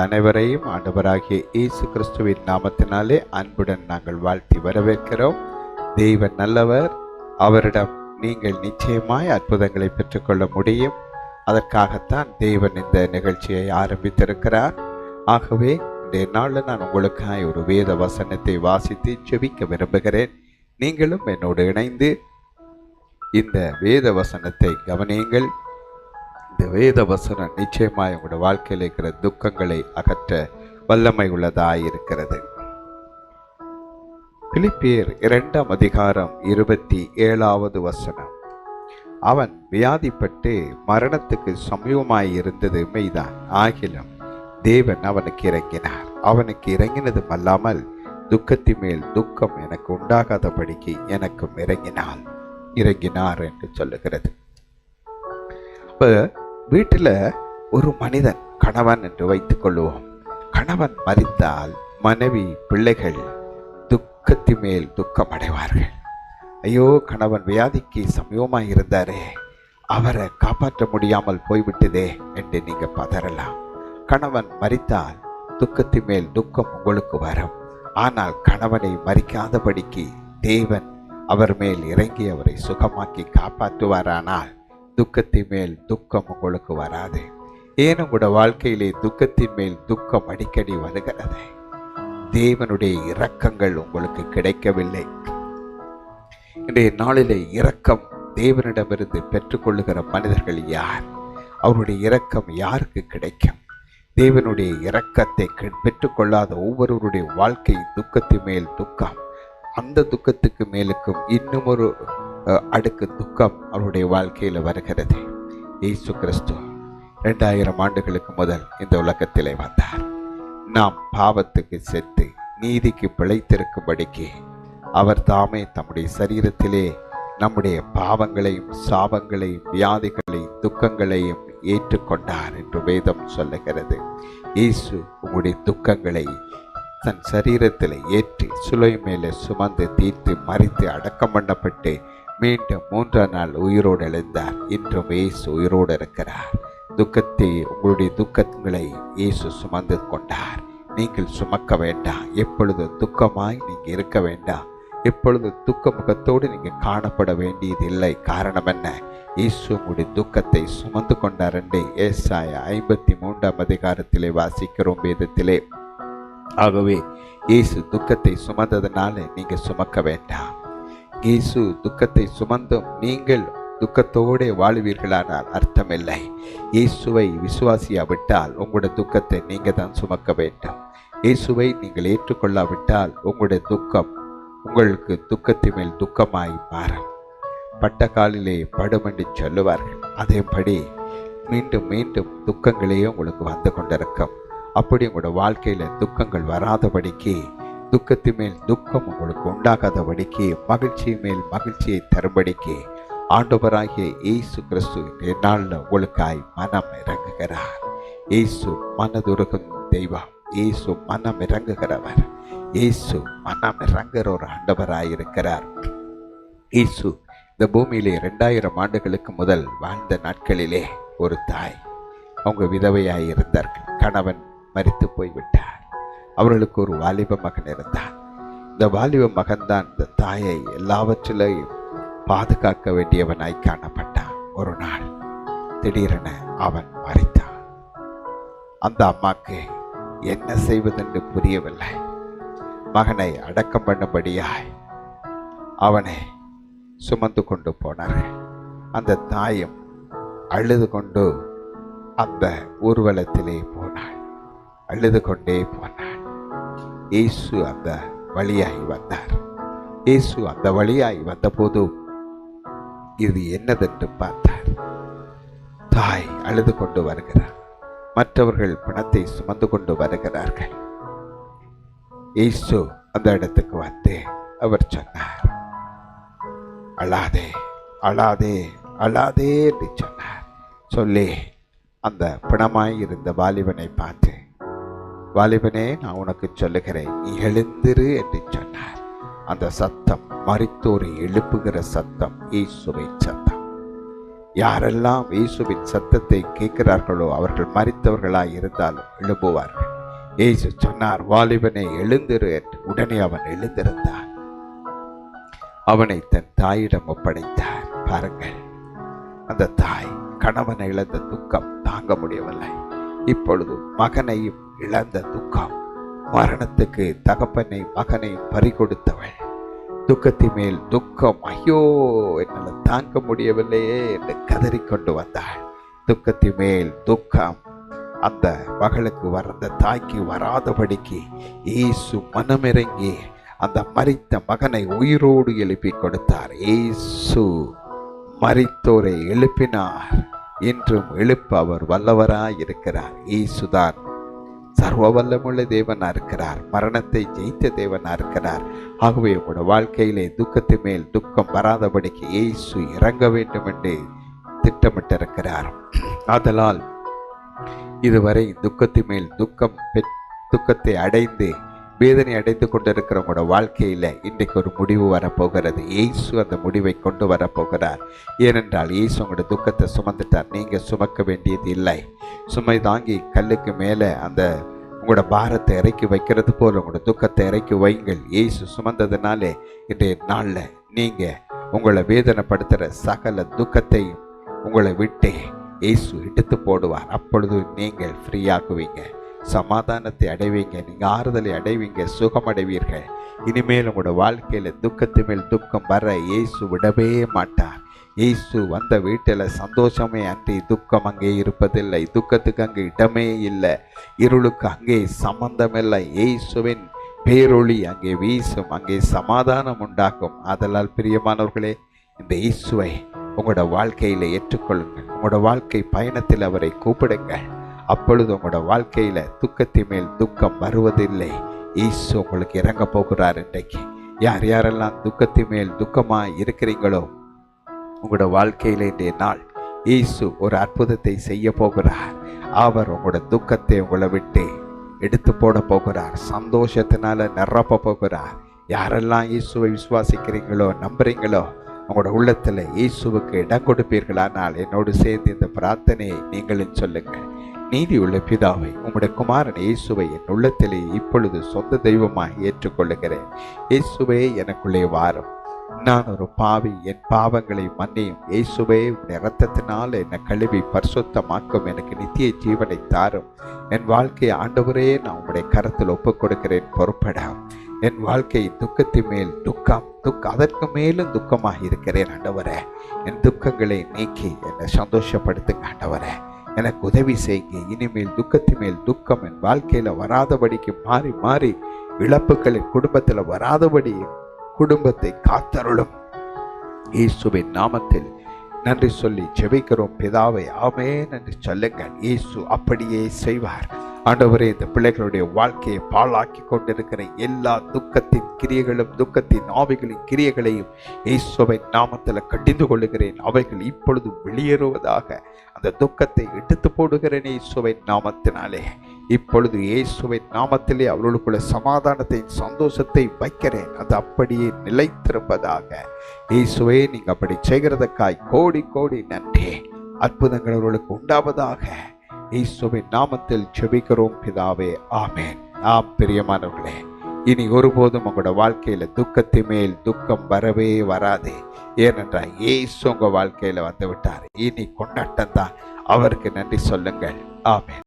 உங்கள் அனைவரையும் ஆண்டவராகிய இயேசு கிறிஸ்துவின் நாமத்தினாலே அன்புடன் நாங்கள் வாழ்த்தி வரவேற்கிறோம். தெய்வன் நல்லவர். அவரிடம் நீங்கள் நிச்சயமாய் அற்புதங்களை பெற்றுக்கொள்ள முடியும். அதற்காகத்தான் தேவன் இந்த நிகழ்ச்சியை ஆரம்பித்திருக்கிறார். ஆகவே இந்த நாளில் நான் உங்களுக்காய் ஒரு வேத வசனத்தை வாசித்து செபிக்க விரும்புகிறேன். நீங்களும் என்னோடு இணைந்து இந்த வேத வசனத்தை கவனியுங்கள். இந்த வேத வசனம் நிச்சயமாக உங்களோட வாழ்க்கையில் இருக்கிற துக்கங்களை அகற்ற வல்லமை உள்ளதாக இருக்கிறது. பிலிப்பியர் இரண்டாம் அதிகாரம் இருபத்தி ஏழாவது வசனம். அவன் வியாதிப்பட்டு மரணத்துக்கு சமயமாய் இருந்தது மெய்தான். ஆகிலும் தேவன் அவனுக்கு இறங்கினார். அவனுக்கு இறங்கினதும் அல்லாமல் துக்கத்தின் மேல் துக்கம் எனக்கு உண்டாகாதபடிக்கு எனக்கும் இறங்கினாள். இறங்கினார் என்று சொல்லுகிறது. இப்போ வீட்டில் ஒரு மனிதன் கணவன் என்று வைத்துக்கொள்வோம் கணவன் மறித்தால் மனைவி பிள்ளைகள் துக்கத்தி மேல் துக்கம் அடைவார்கள் ஐயோ கணவன் வியாதிக்கு சமயமாக இருந்தாரே. அவரை காப்பாற்ற முடியாமல் போய்விட்டதே என்று நீங்க பதறலாம். கணவன் மறித்தால் துக்கத்தின் மேல் துக்கம் உங்களுக்கு வரும். ஆனால் கணவனை மறிக்காதபடிக்கு தேவன் அவர் மேல் இறங்கி அவரை சுகமாக்கி காப்பாற்றுவாரானால் துக்கத்தின் மேல் துக்கம் உங்களுக்கு வராது. ஏன் உங்களோட வாழ்க்கையிலே துக்கத்தின் மேல் துக்கம் அடிக்கடி வருகிறது? தேவனுடைய இரக்கங்கள் உங்களுக்கு கிடைக்கவில்லை. இன்றைய நாளிலே இரக்கம் தேவனிடமிருந்து பெற்றுக்கொள்ளுகிற மனிதர்கள் யார்? அவருடைய இரக்கம் யாருக்கு கிடைக்கும்? தேவனுடைய இரக்கத்தை பெற்றுக்கொள்ளாத ஒவ்வொருவருடைய வாழ்க்கை துக்கத்தின் மேல் துக்கம். அந்த துக்கத்துக்கு மேலுக்கும் இன்னும் ஒரு அடுக்கு துக்கம் அவருடைய வாழ்க்கையில் வருகிறது. இயேசு கிறிஸ்து ரெண்டாயிரம் ஆண்டுகளுக்கு முதல் இந்த உலகத்திலே வந்தார். நாம் பாவத்துக்கு செத்து நீதிக்கு பிழைத்திருக்கும்படிக்கு அவர் தாமே தம்முடைய சரீரத்திலே நம்முடைய பாவங்களையும் சாபங்களையும் வியாதிகளையும் துக்கங்களையும் ஏற்றுக்கொண்டார் என்று வேதம் சொல்லுகிறது. இயேசு உங்களுடைய துக்கங்களை தன் சரீரத்தில் ஏற்றி சுலை மேலே சுமந்து தீர்த்து மறித்து அடக்கம் பண்ணப்பட்டு மீண்டும் மூன்றாம் நாள் உயிரோடு எழுந்தார். இன்றும் இயேசு உயிரோடு இருக்கிறார். துக்கத்தை உங்களுடைய துக்கங்களை இயேசு சுமந்து கொண்டார். நீங்கள் சுமக்க வேண்டாம். எப்பொழுது துக்கமாய் நீங்கள் இருக்க வேண்டாம். எப்பொழுது துக்க முகத்தோடு நீங்கள் காணப்பட வேண்டியதில்லை காரணம் என்ன? இயேசு உங்களுடைய துக்கத்தை சுமந்து கொண்டார் என்று ஏசாய ஐம்பத்தி மூன்றாம் அதிகாரத்திலே வாசிக்கிறோம் வேதத்திலே. ஆகவே இயேசு துக்கத்தை சுமந்ததுனால நீங்கள் சுமக்க வேண்டாம். இயேசு துக்கத்தை சுமந்தும் நீங்கள் துக்கத்தோடு வாழ்வீர்களானால் அர்த்தமில்லை. இயேசுவை விசுவாசியாவிட்டால் உங்களுடைய துக்கத்தை நீங்கள் தான் சுமக்க வேண்டும். இயேசுவை நீங்கள் ஏற்றுக்கொள்ளாவிட்டால் உங்களுடைய துக்கம் உங்களுக்கு துக்கத்தின் மேல் துக்கமாய் மாறும். பட்ட காலிலே படுமென்று சொல்லுவார்கள். அதேபடி மீண்டும் மீண்டும் துக்கங்களே உங்களுக்கு வந்து கொண்டிருக்கும். அப்படி உங்களோட வாழ்க்கையில் துக்கங்கள் வராதபடிக்கு துக்கத்தின் மேல் துக்கம் உங்களுக்கு உண்டாகாதபடிக்கு மகிழ்ச்சி மேல் மகிழ்ச்சியை தரும்படிக்கு ஆண்டவராகிய இயேசு கிறிஸ்து இந்த உங்களுக்காய் மனம் இறங்குகிறார். இயேசு மனதுருகும் தெய்வம். இயேசு மனம் இறங்குகிறவர். இயேசு மனம் இறங்குற ஒரு ஆண்டவராயிருக்கிறார். இயேசு இந்த பூமியிலே ரெண்டாயிரம் ஆண்டுகளுக்கு முதல் வாழ்ந்த நாட்களிலே ஒரு தாய். அவங்க விதவையாய் இருந்தார்கள் கணவன் மறித்து போய்விட்டார். அவர்களுக்கு ஒரு வாலிப மகன் இருந்தான். இந்த வாலிப மகன்தான் இந்த தாயை எல்லாவற்றிலையும் பாதுகாக்க வேண்டியவனாய் காணப்பட்டான். ஒரு நாள் திடீரென அவன் மறைத்தான் அந்த அம்மாக்கு என்ன செய்வதென்று புரியவில்லை. மகனை அடக்கம் பண்ணும்படியாய் அவனை சுமந்து கொண்டு போனார். அந்த தாயும் அழுது கொண்டு அந்த ஊர்வலத்திலே போனாள். அழுது கொண்டே போனாள். இயேசு அந்த வழியாய் வந்தார். இயேசு அந்த வழியாய் வந்தபோது இது என்னதென்று பார்த்தார். தாய் அழுது கொண்டு வருகிறார். மற்றவர்கள் பணத்தை சுமந்து கொண்டு வருகிறார்கள். இயேசு அந்த இடத்துக்கு வந்து அவர் சொன்னார் அழாதே அழாதே அழாதே என்று சொன்னார். சொல்லி அந்த பிணமாய் இருந்த வாலிபனை பார்த்து வாலிபனே நான் உனக்கு சொல்லுகிறேன். நீ எழுந்திரு என்று சொன்னார். அந்த சத்தம் மறித்தோரை எழுப்புகிற சத்தம் இயேசுவின் சத்தம். யாரெல்லாம் இயேசுவின் சத்தத்தை கேட்கிறார்களோ அவர்கள் மரித்தவர்களாய் இருந்தாலும் எழுப்புவார்கள் இயேசு சொன்னார் வாலிபனை எழுந்திரு என்று. உடனே அவன் எழுந்திருந்தான். அவனை தன் தாயிடம் ஒப்படைத்தார். பாருங்கள் அந்த தாய் கணவனை இழந்த துக்கம் தாங்க முடியவில்லை. இப்பொழுது மகனையும் இழந்த துக்கம் மரணத்துக்கு தகப்பனை மகனை பறிகொடுத்தவள். துக்கத்தின் மேல் துக்கம் ஐயோ என்னால் தாங்க முடியவில்லையே என்று கதறிக்கொண்டு வந்தாள். துக்கத்தின் மேல் துக்கம் அந்த மகளுக்கு வந்த தாய்க்கு வராதபடிக்கு இயேசு மனமிறங்கி அந்த மறித்த மகனை உயிரோடு எழுப்பி கொடுத்தார். இயேசு மறித்தோரை எழுப்பினார். இன்றும் எழுப்ப அவர் வல்லவராய் இருக்கிறார் இயேசுதான் சர்வ வல்லமுள்ள தேவனாக இருக்கிறார். மரணத்தை ஜெயித்த தேவனா இருக்கிறார். ஆகவே உங்களோட வாழ்க்கையிலே துக்கத்து மேல் துக்கம் வராதபடிக்கு இயேசு இறங்க வேண்டும் என்று திட்டமிட்டிருக்கிறார். ஆதலால் இதுவரை துக்கத்து மேல் துக்கம் பெற்- துக்கத்தை அடைந்து வேதனை அடைந்து கொண்டிருக்கிறவங்களோட வாழ்க்கையில் இன்றைக்கு ஒரு முடிவு வரப்போகிறது. இயேசு அந்த முடிவை கொண்டு வரப்போகிறார். ஏனென்றால் இயேசு உங்களோட துக்கத்தை சுமந்துட்டார். நீங்கள் சுமக்க வேண்டியது இல்லை. சுமை தாங்கி கல்லுக்கு மேலே அந்த உங்களோட பாரத்தை இறக்கி வைக்கிறது போல் உங்களோட துக்கத்தை இறக்கி வைங்கள். ஏசு சுமந்ததுனாலே இன்றைய நாளில் நீங்கள் உங்களை வேதனைப்படுத்துகிற சகல துக்கத்தையும் உங்களை விட்டு இயேசு எடுத்து போடுவார். அப்பொழுது நீங்கள் ஃப்ரீயாக்குவீங்க சமாதானத்தை அடைவீங்க. நீங்கள் ஆறுதலை அடைவீங்க. சுகம் அடைவீர்கள் இனிமேல் உங்களோட வாழ்க்கையில் துக்கத்து மேல் துக்கம் வர இயேசு விடவே மாட்டார். இயேசு வந்த வீட்டில் சந்தோஷமே அன்றி துக்கம் அங்கே இருப்பதில்லை. துக்கத்துக்கு அங்கே இடமே இல்லை. இருளுக்கு அங்கே சம்பந்தமில்லை. இயேசுவின் பேரொளி அங்கே வீசும் அங்கே சமாதானம் உண்டாகும். அதனால் பிரியமானவர்களே இந்த இயேசுவை உங்களோட வாழ்க்கையில் ஏற்றுக்கொள்ளுங்கள். உங்களோட வாழ்க்கை பயணத்தில் அவரை கூப்பிடுங்கள். அப்பொழுது உங்களோட வாழ்க்கையில் துக்கத்தின் மேல் துக்கம் வருவதில்லை. இயேசு உங்களுக்கு இறங்க போகிறார் இன்றைக்கு. யார் யாரெல்லாம் துக்கத்தின் மேல் துக்கமாக இருக்கிறீங்களோ உங்களோட வாழ்க்கையில் இன்றைய நாள் இயேசு ஒரு அற்புதத்தை செய்ய போகிறார். அவர் உங்களோட துக்கத்தை உங்களை விட்டு எடுத்து போட போகிறார். சந்தோஷத்தினால நிரப்ப போகிறார். யாரெல்லாம் இயேசுவை விசுவாசிக்கிறீங்களோ நம்புறீங்களோ உங்களோட உள்ளத்தில் இயேசுவுக்கு இடம் கொடுப்பீர்களானால் என்னோடு சேர்ந்து இந்த பிரார்த்தனையை நீங்களும் சொல்லுங்கள். நீதி உள்ள பிதாவை உங்களுடைய குமாரன் இயேசுவை என் உள்ளத்திலே இப்பொழுது சொந்த தெய்வமாக ஏற்றுக்கொள்ளுகிறேன். இயேசுவே எனக்குள்ளே வாரும். நான் ஒரு பாவி என் பாவங்களை மன்னியும். இயேசுவே உடைய இரத்தத்தினால் என்னை கழுவி பரிசுத்தமாக்கும். எனக்கு நித்திய ஜீவனை தாரும். என் வாழ்க்கையை ஆண்டவரே நான் உங்களுடைய கரத்தில் ஒப்புக் கொடுக்கிறேன் பொறுப்படாம் என் வாழ்க்கை துக்கத்தின் மேல் துக்கம். துக்க அதற்கு மேலும் துக்கமாக இருக்கிறேன் ஆண்டவரே. என் துக்கங்களை நீக்கி என்னை சந்தோஷப்படுத்துங்க ஆண்டவரே. எனக்கு உதவி செய்யுங்க. இனிமேல் துக்கத்தின் மேல் துக்கம் என் வாழ்க்கையில் வராதபடிக்கு மாறி மாறி இழப்புகள் என் குடும்பத்தில் வராதபடி குடும்பத்தை காத்தருளும். இயேசுவின் நாமத்தில் நன்றி சொல்லி ஜெபிக்கிறோம். பிதாவை ஆமே நன்றி சொல்லுங்கள். இயேசு அப்படியே செய்வார். ஆண்டவரே இந்த பிள்ளைகளுடைய வாழ்க்கையை பாழாக்கி கொண்டிருக்கிற எல்லா துக்கத்தின் கிரியைகளும் துக்கத்தின் ஆவிகளின் கிரியைகளையும் இயேசுவின் நாமத்தில் கடிந்து கொள்ளுகிறேன். அவைகள் இப்பொழுது வெளியேறுவதாக அந்த துக்கத்தை எடுத்து போடுகிறேன் இயேசுவின் நாமத்தினாலே. இப்பொழுது இயேசுவின் நாமத்திலே அவர்களுக்குள்ள சமாதானத்தையும் சந்தோஷத்தை வைக்கிறேன். அது அப்படியே நிலைத்திருப்பதாக. இயேசுவே நீங்க அப்படி செய்கிறதுக்காய் கோடி கோடி நன்றி. அற்புதங்கள் அவர்களுக்கு உண்டாவதாக. இயேசுவின் நாமத்தில் செபிக்கிறோம் பிதாவே. ஆமேன். ஆம் பிரியமானவர்களே இனி ஒருபோதும் உங்களோட வாழ்க்கையில துக்கத்தின் மேல் துக்கம் வரவே வராது. ஏனென்றால் இயேசு உங்க வாழ்க்கையில வந்து விட்டார் இனி கொண்டாட்டம் தான். அவருக்கு நன்றி சொல்லுங்கள். ஆமேன்.